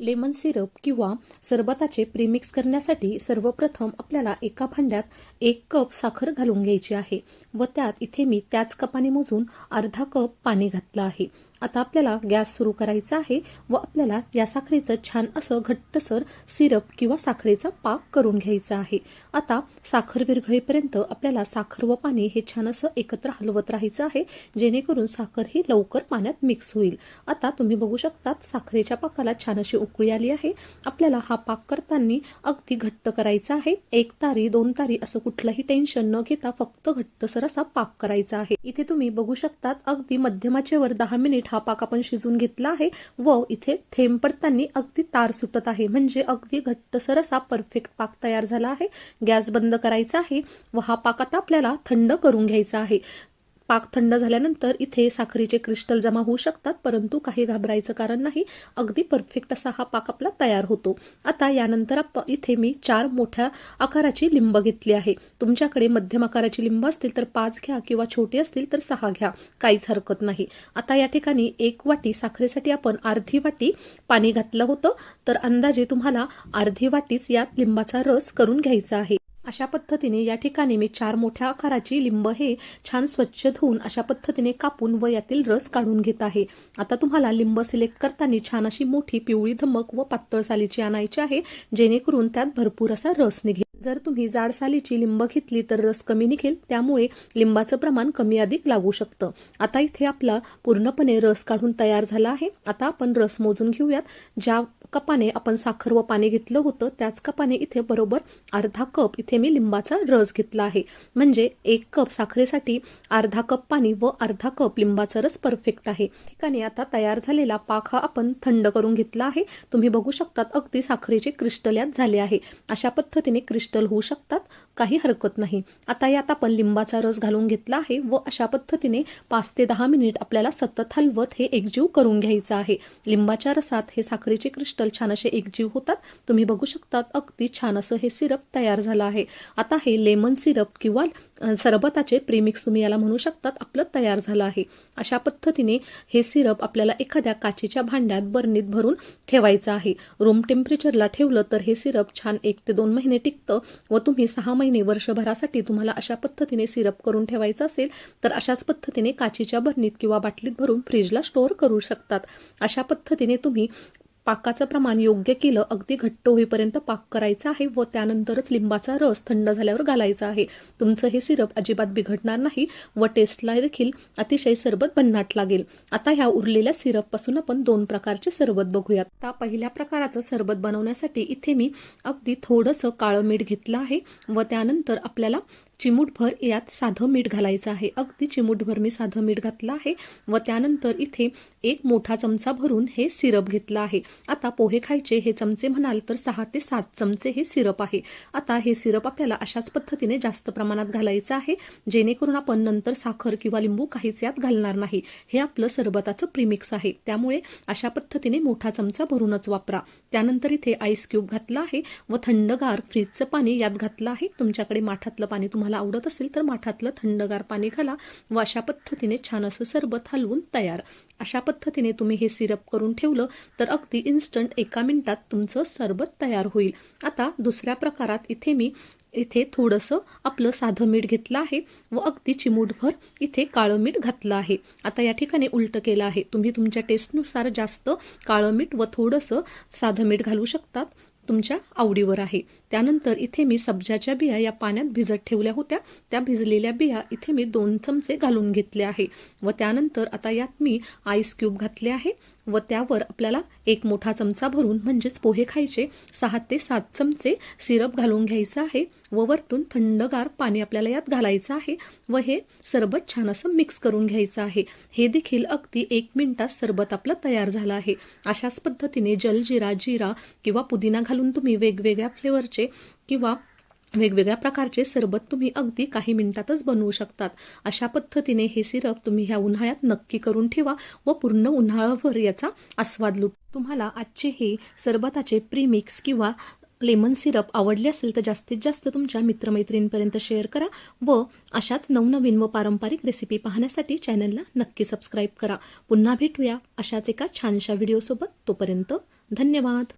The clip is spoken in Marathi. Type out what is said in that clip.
लेमन सिरप किंवा सरबताचे प्रीमिक्स करण्यासाठी सर्वप्रथम आपल्याला एका भांड्यात एक कप साखर घालून घ्यायची आहे व त्यात इथे मी त्याच कपाने मोजून अर्धा कप पाणी घातलं आहे. आता आपल्याला गॅस सुरू करायचा आहे व आपल्याला या साखरेचं छान असं घट्टसर सिरप किंवा साखरेचा पाक करून घ्यायचा आहे. आता साखर विरघळीपर्यंत आपल्याला साखर व पाणी हे छान असं एकत्र हलवत राहायचं आहे जेणेकरून साखर ही लवकर पाण्यात मिक्स होईल. आता तुम्ही बघू शकतात साखरेच्या पाकाला छान अशी उकळी आली आहे. आपल्याला हा पाक करताना अगदी घट्ट करायचा आहे. एक तारी दोन तारी असं कुठलंही टेन्शन न घेता फक्त घट्टसर असा पाक करायचा आहे. इथे तुम्ही बघू शकतात अगदी मध्यमाचे वर दहा मिनिट हा पाक आपण शिजून घेतला आहे. व इथे थेंब पडताना अगदी तार सुटत आहे. म्हणजे अगदी घट्टसर असा परफेक्ट पाक तयार झाला आहे. गॅस बंद करायचा आहे व हा पाक आता आपल्याला थंड करून घ्यायचा आहे. पाक थंड झाल्यानंतर इथे साखरेचे क्रिस्टल जमा होऊ शकतात परंतु काही घाबरायचं कारण नाही. अगदी परफेक्ट असा हा पाक आपला तयार होतो. आता यानंतर आप इथे मी चार मोठ्या आकाराची लिंब घेतली आहे. तुमच्याकडे मध्यम आकाराची लिंब असतील तर पाच घ्या किंवा छोटी असतील तर सहा घ्या. काहीच हरकत नाही. आता या ठिकाणी एक वाटी साखरेसाठी आपण अर्धी वाटी पाणी घातलं होतं. तर अंदाजे तुम्हाला अर्धी वाटीच यात लिंबाचा रस करून घ्यायचा आहे. अशा पद्धतीने या ठिकाणी मी चार मोठ्या आकाराची लिंब हे छान स्वच्छ धुवून अशा पद्धतीने कापून व यातील रस काढून घेत आहे. आता तुम्हाला लिंब सिलेक्ट करताना छान अशी मोठी पिवळी धमक व पातळ सालीची आणायची आहे जेणेकरून त्यात भरपूर असा रस निघेल जर तुम्ही जाड सालीची लिंब घेतली तर रस कमी निघेल त्यामुळे लिंबाचं प्रमाण कमी अधिक लागू शकतं. आता इथे आपला पूर्णपणे रस काढून तयार झाला आहे. आता आपण रस मोजून घेऊयात. ज्या कपाने आपण साखर व पाणी घेतलं होतं त्याच कपाने इथे बरोबर अर्धा कप इथे मी लिंबाचा रस घेतला आहे. म्हणजे एक कप साखरेसाठी अर्धा कप पाणी व अर्धा कप लिंबाचा रस परफेक्ट आहे. ठिकाणी आता तयार झालेला पाक हा आपण थंड करून घेतला आहे. तुम्ही बघू शकतात अगदी साखरेचे क्रिस्टल यात झाले आहे. अशा पद्धतीने क्रिस्टल होऊ शकतात काही हरकत नाही. आता यात आपण लिंबाचा रस घालून घेतला आहे व अशा पद्धतीने पाच ते दहा मिनिट आपल्याला सतत हलवत हे एकजीव करून घ्यायचं आहे. लिंबाच्या रसात हे साखरेचे क्रिस्टल छान असे एकजीव होतात. तुम्ही बघू शकतात अगदी छान असं हे सिरप तयार झालं आहे. आता हे लेमन सिरप किंवा सरबताचे प्रीमिक्स तुम्ही याला म्हणू शकतात आपलं तयार झालं आहे. अशा पद्धतीने हे सिरप आपल्याला एखाद्या काचेच्या भांड्यात बर्नीत भरून ठेवायचं आहे. रूम टेम्परेचरला ठेवलं तर हे सिरप छान एक ते दोन महिने टिकतं. व तुम्ही सहा महिने वर्षभरासाठी तुम्हाला अशा पद्धतीने सिरप करून ठेवायचं असेल तर अशाच पद्धतीने काचेच्या बर्नीत किंवा बाटलीत भरून फ्रीजला स्टोअर करू शकतात. अशा पद्धतीने तुम्ही पाकाचं प्रमाण योग्य केलं अगदी घट्ट होईपर्यंत पाक करायचा आहे व त्यानंतरच लिंबाचा रस थंड झाल्यावर घालायचा आहे. तुमचं हे सिरप अजिबात बिघडणार नाही व टेस्टला देखील अतिशय सरबत भन्नाट लागेल. आता ह्या उरलेल्या सिरपपासून आपण दोन प्रकारचे सरबत बघूयात. आता पहिल्या प्रकाराचं सरबत बनवण्यासाठी इथे मी अगदी थोडंसं काळं मीठ घेतलं आहे व त्यानंतर आपल्याला चिमूटभर यात साधं मीठ घालायचं आहे. अगदी चिमूटभर मी साधं मीठ घातलं आहे व त्यानंतर इथे एक मोठा चमचा भरून हे सिरप घेतलं आहे. आता पोहे खायचे हे चमचे म्हणाल तर सहा ते सात चमचे हे सिरप आहे. आता हे सिरप आपल्याला अशाच पद्धतीने जास्त प्रमाणात घालायचं आहे जेणेकरून आपण नंतर साखर किंवा लिंबू काहीच यात घालणार नाही. हे आपलं सरबताचं प्रीमिक्स आहे. त्यामुळे अशा पद्धतीने मोठा चमचा भरूनच वापरा. त्यानंतर इथे आईस क्यूब घातला आहे व थंडगार फ्रीजचं पाणी यात घातलं आहे. तुमच्याकडे माठातलं पाणी तुम्हाला तुम्हाला आवडत असेल तर माठातलं थंडगार पाणी घाला व अशा पद्धतीने छान असं सरबत हलवून तयार. अशा पद्धतीने तुम्ही हे सिरप करून ठेवलं तर अगदी इन्स्टंट एका मिनिटात तुमचं सरबत तयार होईल. आता दुसऱ्या प्रकारात इथे मी इथे थोडंसं आपलं साधं मीठ घेतलं आहे व अगदी चिमूटभर इथे काळं मीठ घातलं आहे. आता या ठिकाणी उलटं केलं आहे. तुम्ही तुमच्या टेस्टनुसार जास्त काळं मीठ व थोडंसं साधं मीठ घालू शकतात. तुमच्या आवडीवर आहे. त्यानंतर इथे मी सब्जाच्या बिया या पाण्यात भिजत ठेवल्या होत्या. त्या भिजलेल्या बिया इथे मी दोन चमचे घालून घेतले आहे. व त्यानंतर आता यात मी आईस क्यूब घातले आहे. व त्यावर आपल्याला एक मोठा चमचा भरून म्हणजेच पोहे खायचे सहा ते सात चमचे सिरप घालून घ्यायचं आहे व वरतून थंडगार पाणी आपल्याला यात घालायचं आहे व हे सरबत छान असं मिक्स करून घ्यायचं आहे. हे देखील अगदी एक मिनिटात सरबत आपलं तयार झालं आहे. अशाच पद्धतीने जलजिरा जिरा किंवा पुदिना घालून तुम्ही वेगवेगळ्या फ्लेवरचे किंवा वेगवेगळ्या प्रकारचे सरबत तुम्ही अगदी काही मिनिटातच बनवू शकतात. अशा पद्धतीने हे सिरप तुम्ही ह्या उन्हाळ्यात नक्की करून ठेवा व पूर्ण उन्हाळाभर याचा आस्वाद लुट. तुम्हाला आजचे हे सरबताचे प्रीमिक्स किंवा लेमन सिरप आवडले असेल तर जास्तीत जास्त तुमच्या मित्रमैत्रिणींपर्यंत शेअर करा व अशाच नवनवीन व पारंपरिक रेसिपी पाहण्यासाठी चॅनलला नक्की सबस्क्राईब करा. पुन्हा भेटूया अशाच एका छानशा व्हिडिओसोबत तोपर्यंत धन्यवाद.